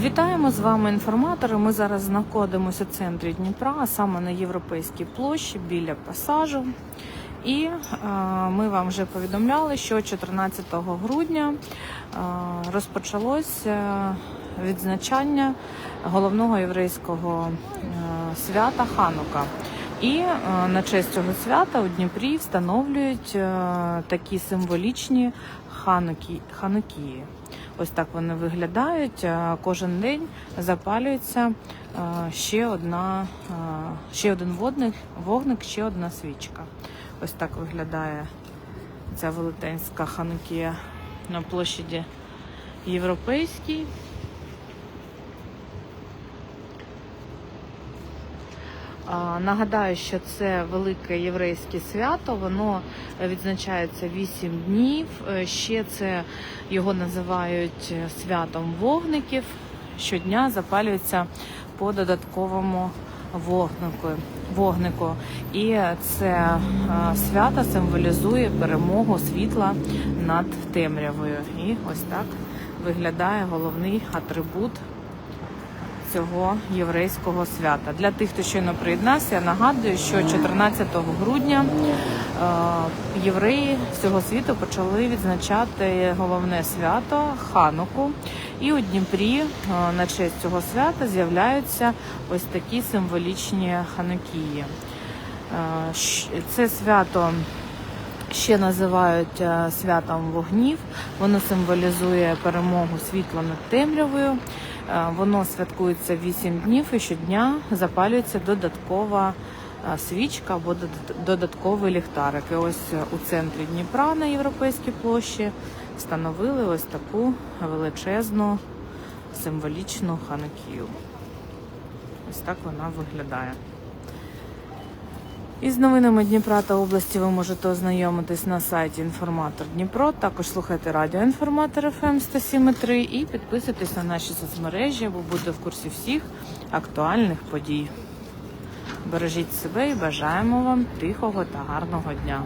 Вітаємо з вами інформатори. Ми зараз знаходимося в центрі Дніпра, саме на європейській площі біля пасажу. І е, ми вам вже повідомляли, що 14 грудня е, розпочалося відзначання головного єврейського е, свята Ханука. І на честь цього свята у Дніпрі встановлюють такі символічні хануки, ханукії. Ось так вони виглядають. Е, Кожен день запалюється е, ще одна, е, ще один водник, вогник, ще одна свічка. Ось так виглядає ця велетенська ханукія на площаді Європейській. Нагадаю, що це велике єврейське свято. Воно відзначається 8 днів. Е, Ще це його називають е, святом вогників. Щодня запалюється по додатковому вогнику. вогнику. І це е, свято символізує перемогу світла над темрявою. І ось так виглядає головний атрибут цього єврейського свята. Для тих, хто щойно приєднався, я нагадую, що 14 грудня е, євреї всього світу почали відзначати головне свято Хануку. І у Дніпрі е, на честь цього свята з'являються ось такі символічні ханукії. Е, Це свято ще називають святом вогнів. Воно символізує перемогу світла над темрявою. Е, Воно святкується 8 днів і щодня запалюється додаткова е, свічка або додатковий ліхтарик. І ось у центрі Дніпра на Європейській площі встановили ось таку величезну символічну ханукію. Ось так вона виглядає. Із новинами Дніпра та області ви можете ознайомитись на сайті Інформатор Дніпро. Також слухайте радіо Інформатор ФМ 107.3 і підписуйтесь на наші соцмережі, бо буде в курсі всіх актуальних подій. Бережіть себе і бажаємо вам тихого та гарного дня.